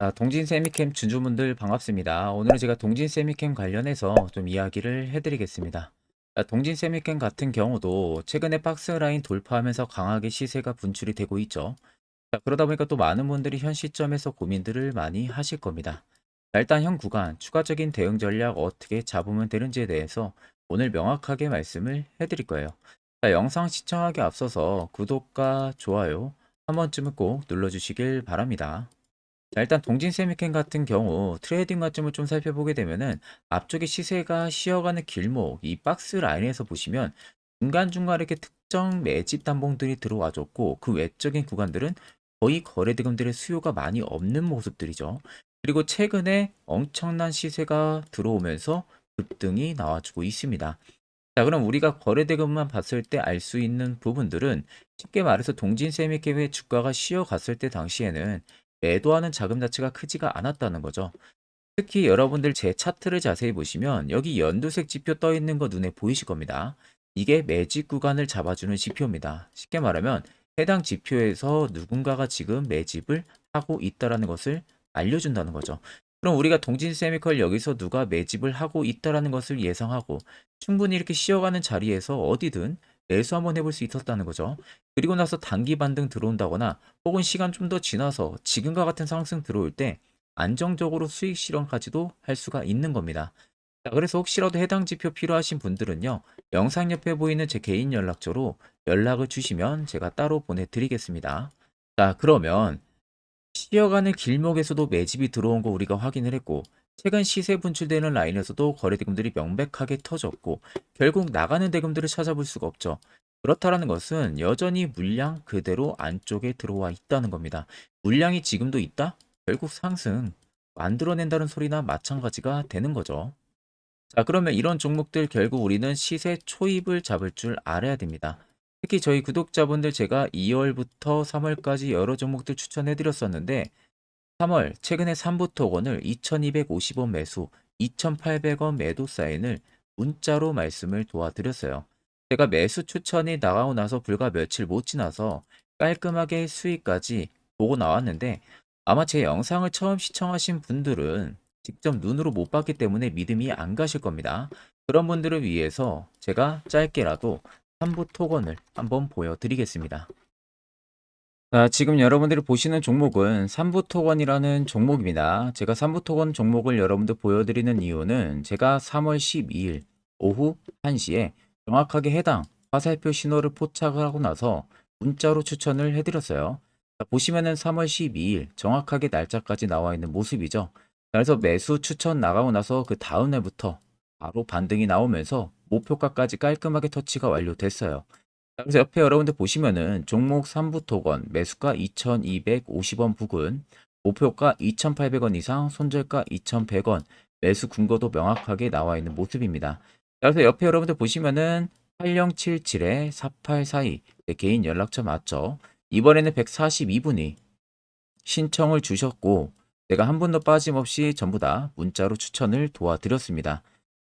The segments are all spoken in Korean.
아, 동진 세미캠 준주분들 반갑습니다. 오늘은 제가 동진 세미캠 관련해서 좀 이야기를 해드리겠습니다. 아, 동진 세미캠 같은 경우도 최근에 박스 라인 돌파하면서 강하게 시세가 분출이 되고 있죠. 자, 그러다 보니까 또 많은 분들이 현 시점에서 고민들을 많이 하실 겁니다. 자, 일단 현 구간 추가적인 대응 전략 어떻게 잡으면 되는지에 대해서 오늘 명확하게 말씀을 해드릴 거예요. 자, 영상 시청하기 앞서서 구독과 좋아요 한 번쯤은 꼭 눌러주시길 바랍니다. 자, 일단 동진 세미캔 같은 경우 트레이딩 관점을 좀 살펴보게 되면은 앞쪽에 시세가 쉬어가는 길목, 이 박스 라인에서 보시면 중간중간에 이렇게 특정 매집 단봉들이 들어와 줬고 그 외적인 구간들은 거의 거래대금들의 수요가 많이 없는 모습들이죠. 그리고 최근에 엄청난 시세가 들어오면서 급등이 나와주고 있습니다. 자, 그럼 우리가 거래대금만 봤을 때 알 수 있는 부분들은 쉽게 말해서 동진 세미캔의 주가가 쉬어갔을 때 당시에는 매도하는 자금 자체가 크지가 않았다는 거죠. 특히 여러분들 제 차트를 자세히 보시면 여기 연두색 지표 떠 있는 거 눈에 보이실 겁니다. 이게 매집 구간을 잡아주는 지표입니다. 쉽게 말하면 해당 지표에서 누군가가 지금 매집을 하고 있다라는 것을 알려준다는 거죠. 그럼 우리가 동진 세미컬 여기서 누가 매집을 하고 있다라는 것을 예상하고 충분히 이렇게 쉬어가는 자리에서 어디든 매수 한번 해볼 수 있었다는 거죠. 그리고 나서 단기 반등 들어온다거나 혹은 시간 좀 더 지나서 지금과 같은 상승 들어올 때 안정적으로 수익 실현까지도 할 수가 있는 겁니다. 자, 그래서 혹시라도 해당 지표 필요하신 분들은요, 영상 옆에 보이는 제 개인 연락처로 연락을 주시면 제가 따로 보내드리겠습니다. 자, 그러면 쉬어가는 길목에서도 매집이 들어온 거 우리가 확인을 했고, 최근 시세 분출되는 라인에서도 거래 대금들이 명백하게 터졌고, 결국 나가는 대금들을 찾아볼 수가 없죠. 그렇다라는 것은 여전히 물량 그대로 안쪽에 들어와 있다는 겁니다. 물량이 지금도 있다? 결국 상승 만들어낸다는 소리나 마찬가지가 되는 거죠. 자, 그러면 이런 종목들 결국 우리는 시세 초입을 잡을 줄 알아야 됩니다. 특히 저희 구독자분들 제가 2월부터 3월까지 여러 종목들 추천해 드렸었는데 3월 최근에 3부 토건을 2250원 매수, 2800원 매도 사인을 문자로 말씀을 도와드렸어요. 제가 매수 추천이 나가고 나서 불과 며칠 못 지나서 깔끔하게 수익까지 보고 나왔는데 아마 제 영상을 처음 시청하신 분들은 직접 눈으로 못 봤기 때문에 믿음이 안 가실 겁니다. 그런 분들을 위해서 제가 짧게라도 3부 토건을 한번 보여드리겠습니다. 자, 지금 여러분들이 보시는 종목은 3부 토건이라는 종목입니다. 제가 3부 토건 종목을 여러분들 보여드리는 이유는 제가 3월 12일 오후 1시에 정확하게 해당 화살표 신호를 포착을 하고 나서 문자로 추천을 해드렸어요. 자, 보시면은 3월 12일 정확하게 날짜까지 나와 있는 모습이죠. 자, 그래서 매수 추천 나가고 나서 그 다음 날부터 바로 반등이 나오면서 목표가까지 깔끔하게 터치가 완료됐어요. 자, 그래서 옆에 여러분들 보시면은 종목 3부 토건 매수가 2250원 부근 목표가 2800원 이상 손절가 2100원 매수 근거도 명확하게 나와 있는 모습입니다. 자, 그래서 옆에 여러분들 보시면은 8077에 4842 네, 개인 연락처 맞죠? 이번에는 142분이 신청을 주셨고 제가 한 분도 빠짐없이 전부 다 문자로 추천을 도와드렸습니다.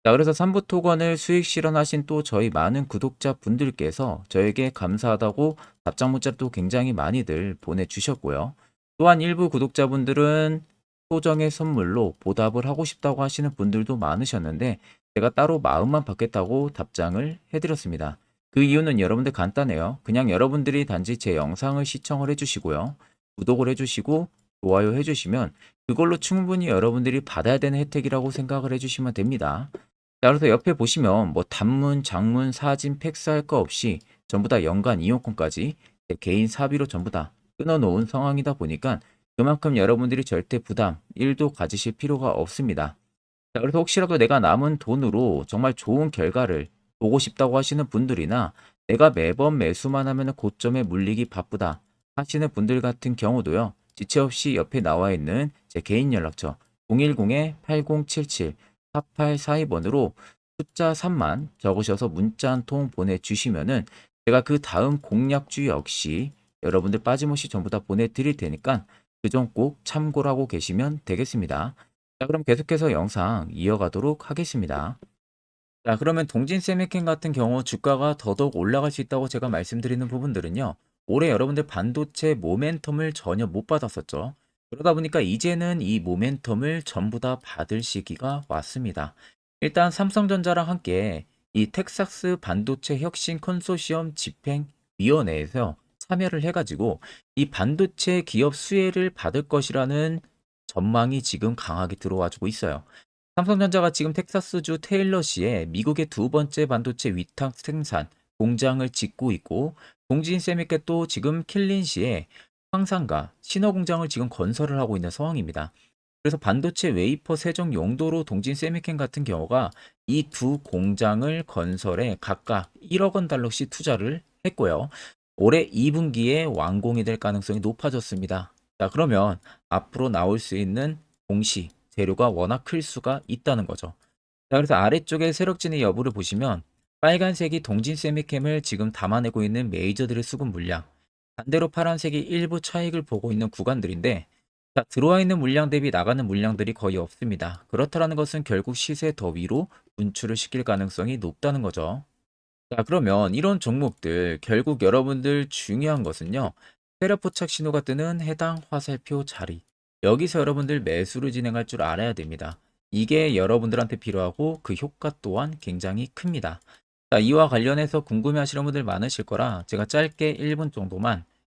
자, 그래서 3부 토건을 수익 실현하신 또 저희 많은 구독자 분들께서 저에게 감사하다고 답장 문자도 굉장히 많이들 보내주셨고요. 또한 일부 구독자분들은 소정의 선물로 보답을 하고 싶다고 하시는 분들도 많으셨는데 제가 따로 마음만 받겠다고 답장을 해드렸습니다. 그 이유는 여러분들 간단해요. 그냥 여러분들이 단지 제 영상을 시청을 해주시고요. 구독을 해주시고 좋아요 해주시면 그걸로 충분히 여러분들이 받아야 되는 혜택이라고 생각을 해주시면 됩니다. 자, 그래서 옆에 보시면 뭐 단문, 장문, 사진, 팩스 할 거 없이 전부 다 연간 이용권까지 제 개인 사비로 전부 다 끊어놓은 상황이다 보니까 그만큼 여러분들이 절대 부담 1도 가지실 필요가 없습니다. 자, 그래서 혹시라도 내가 남은 돈으로 정말 좋은 결과를 보고 싶다고 하시는 분들이나 내가 매번 매수만 하면 고점에 물리기 바쁘다 하시는 분들 같은 경우도요. 지체 없이 옆에 나와 있는 제 개인 연락처 010-8077-4842번으로 숫자 3만 적으셔서 문자 한 통 보내주시면은 제가 그 다음 공략주 역시 여러분들 빠짐없이 전부 다 보내드릴 테니까 그 점 꼭 참고를 하고 계시면 되겠습니다. 자, 그럼 계속해서 영상 이어가도록 하겠습니다. 자, 그러면 동진 세미캔 같은 경우 주가가 더더욱 올라갈 수 있다고 제가 말씀드리는 부분들은요. 올해 여러분들 반도체 모멘텀을 전혀 못 받았었죠. 그러다 보니까 이제는 이 모멘텀을 전부 다 받을 시기가 왔습니다. 일단 삼성전자랑 함께 이 텍사스 반도체 혁신 컨소시엄 집행위원회에서 참여를 해가지고 이 반도체 기업 수혜를 받을 것이라는 전망이 지금 강하게 들어와주고 있어요. 삼성전자가 지금 텍사스주 테일러시에 미국의 두 번째 반도체 위탁 생산 공장을 짓고 있고 동진 세미켓도 지금 킬린시에 황산과 신호 공장을 지금 건설을 하고 있는 상황입니다. 그래서 반도체 웨이퍼 세정 용도로 동진 세미켄 같은 경우가 이 두 공장을 건설에 각각 1억 원 달러씩 투자를 했고요. 올해 2분기에 완공이 될 가능성이 높아졌습니다. 자, 그러면 앞으로 나올 수 있는 공시 재료가 워낙 클 수가 있다는 거죠. 자, 그래서 아래쪽에 세력 진의 여부를 보시면 빨간색이 동진 세미캠을 지금 담아내고 있는 메이저들의 수급 물량, 반대로 파란색이 일부 차익을 보고 있는 구간들인데 자, 들어와 있는 물량 대비 나가는 물량들이 거의 없습니다. 그렇다는 것은 결국 시세 더 위로 분출을 시킬 가능성이 높다는 거죠. 자, 그러면 이런 종목들 결국 여러분들 중요한 것은요. 세력 포착 신호가 뜨는 해당 화살표 자리. 여기서 여러분들 매수를 진행할 줄 알아야 됩니다. 이게 여러분들한테 필요하고 그 효과 또한 굉장히 큽니다. 자, 이와 관련해서 궁금해 하시는 분들 많으실 거라 제가 짧게 1분 정도만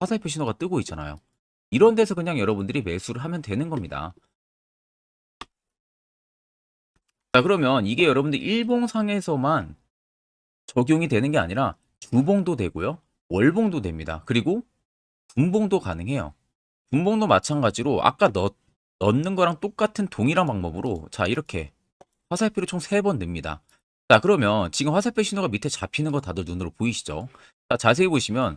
화살표 신호가 뜨고 있잖아요. 이런 데서 그냥 여러분들이 매수를 하면 되는 겁니다. 자, 그러면 이게 여러분들 일봉상에서만 적용이 되는 게 아니라 주봉도 되고요. 월봉도 됩니다. 그리고 분봉도 가능해요. 분봉도 마찬가지로 아까 넣, 넣는 거랑 똑같은 동일한 방법으로 자 이렇게 화살표를 총 3번 냅니다. 자 그러면 지금 화살표 신호가 밑에 잡히는 거 다들 눈으로 보이시죠? 자 자세히 보시면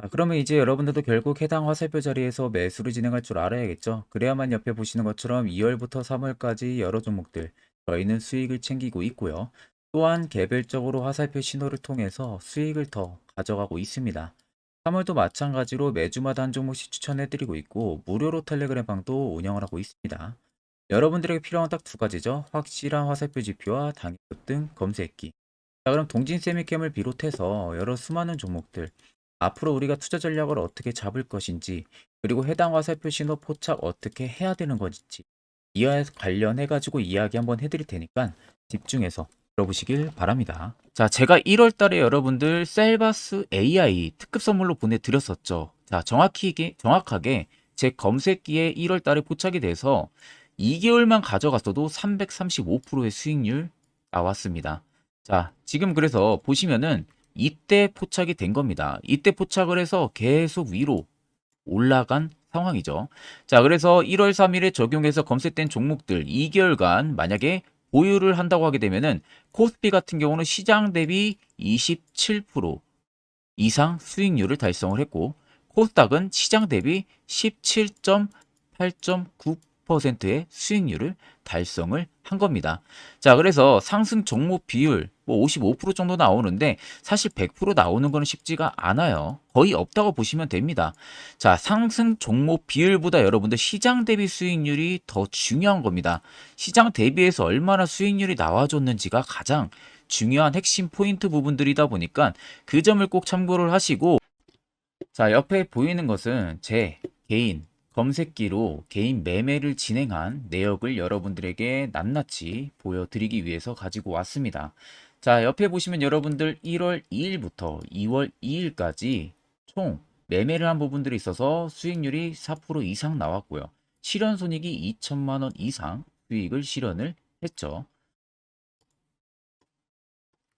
자, 그러면 이제 여러분들도 결국 해당 화살표 자리에서 매수를 진행할 줄 알아야겠죠. 그래야만 옆에 보시는 것처럼 2월부터 3월까지 여러 종목들 저희는 수익을 챙기고 있고요. 또한 개별적으로 화살표 신호를 통해서 수익을 더 가져가고 있습니다. 3월도 마찬가지로 매주마다 한 종목씩 추천해드리고 있고 무료로 텔레그램 방도 운영을 하고 있습니다. 여러분들에게 필요한 딱 두 가지죠. 확실한 화살표 지표와 당일 급 등 검색기. 자 그럼 동진 세미캠을 비롯해서 여러 수많은 종목들 앞으로 우리가 투자 전략을 어떻게 잡을 것인지 그리고 해당 화살표 신호 포착 어떻게 해야 되는 건지 이와 관련해 가지고 이야기 한번 해드릴 테니까 집중해서 들어보시길 바랍니다. 자, 제가 1월 달에 여러분들 셀바스 AI 특급 선물로 보내드렸었죠. 자, 정확히, 정확하게 제 검색기에 1월 달에 포착이 돼서 2개월만 가져갔어도 335%의 수익률 나왔습니다. 자, 지금 그래서 보시면은 이때 포착이 된 겁니다. 이때 포착을 해서 계속 위로 올라간 상황이죠. 자, 그래서 1월 3일에 적용해서 검색된 종목들 2개월간 만약에 보유를 한다고 하게 되면은 코스피 같은 경우는 시장 대비 27% 이상 수익률을 달성을 했고 코스닥은 시장 대비 17.8.9%의 수익률을 달성을 한 겁니다. 자, 그래서 상승 종목 비율 뭐 55% 정도 나오는데 사실 100% 나오는 거는 쉽지가 않아요. 거의 없다고 보시면 됩니다. 자, 상승 종목 비율보다 여러분들 시장 대비 수익률이 더 중요한 겁니다. 시장 대비해서 얼마나 수익률이 나와줬는지가 가장 중요한 핵심 포인트 부분들이다 보니까 그 점을 꼭 참고를 하시고 자, 옆에 보이는 것은 제 개인 검색기로 개인 매매를 진행한 내역을 여러분들에게 낱낱이 보여드리기 위해서 가지고 왔습니다. 자, 옆에 보시면 여러분들 1월 2일부터 2월 2일까지 총 매매를 한 부분들이 있어서 수익률이 4% 이상 나왔고요. 실현 손익이 2천만 원 이상 수익을 실현을 했죠.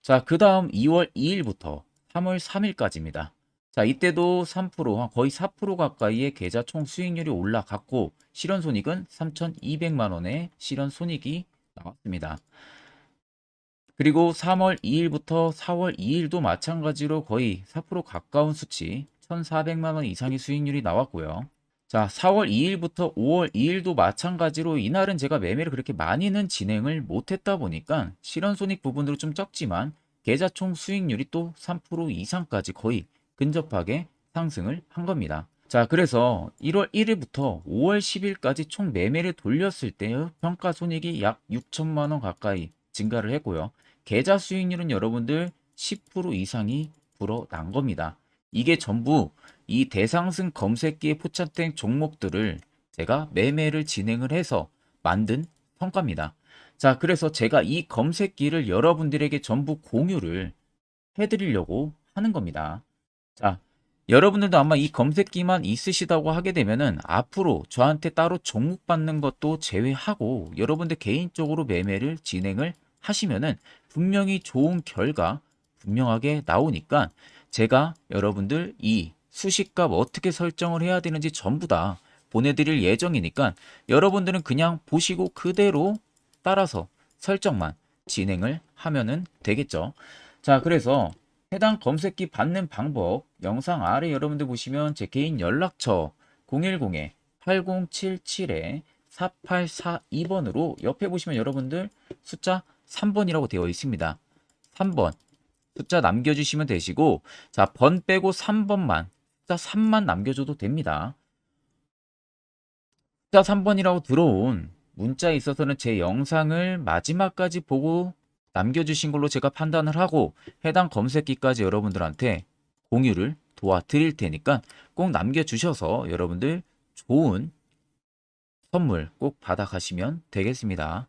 자, 그 다음 2월 2일부터 3월 3일까지입니다. 자, 이때도 3%, 거의 4% 가까이의 계좌 총 수익률이 올라갔고, 실현 손익은 3,200만 원의 실현 손익이 나왔습니다. 그리고 3월 2일부터 4월 2일도 마찬가지로 거의 4% 가까운 수치, 1,400만 원 이상의 수익률이 나왔고요. 자, 4월 2일부터 5월 2일도 마찬가지로 이날은 제가 매매를 그렇게 많이는 진행을 못했다 보니까 실현 손익 부분으로 좀 적지만 계좌 총 수익률이 또 3% 이상까지 거의 근접하게 상승을 한 겁니다. 자, 그래서 1월 1일부터 5월 10일까지 총 매매를 돌렸을 때의 평가 손익이 약 6천만 원 가까이 증가를 했고요. 계좌 수익률은 여러분들 10% 이상이 불어난 겁니다. 이게 전부 이 대상승 검색기에 포착된 종목들을 제가 매매를 진행을 해서 만든 성과입니다. 자, 그래서 제가 이 검색기를 여러분들에게 전부 공유를 해드리려고 하는 겁니다. 자, 여러분들도 아마 이 검색기만 있으시다고 하게 되면은 앞으로 저한테 따로 종목 받는 것도 제외하고 여러분들 개인적으로 매매를 진행을 하시면은 분명히 좋은 결과 분명하게 나오니까 제가 여러분들 이 수식값 어떻게 설정을 해야 되는지 전부 다 보내드릴 예정이니까 여러분들은 그냥 보시고 그대로 따라서 설정만 진행을 하면은 되겠죠. 자, 그래서 해당 검색기 받는 방법 영상 아래 여러분들 보시면 제 개인 연락처 010-8077-4842번으로 옆에 보시면 여러분들 숫자 3번이라고 되어 있습니다. 3번 숫자 남겨주시면 되시고 자, 번 빼고 3번만 숫자 3만 남겨줘도 됩니다. 숫자 3번이라고 들어온 문자에 있어서는 제 영상을 마지막까지 보고 남겨주신 걸로 제가 판단을 하고 해당 검색기까지 여러분들한테 공유를 도와드릴 테니까 꼭 남겨주셔서 여러분들 좋은 선물 꼭 받아가시면 되겠습니다.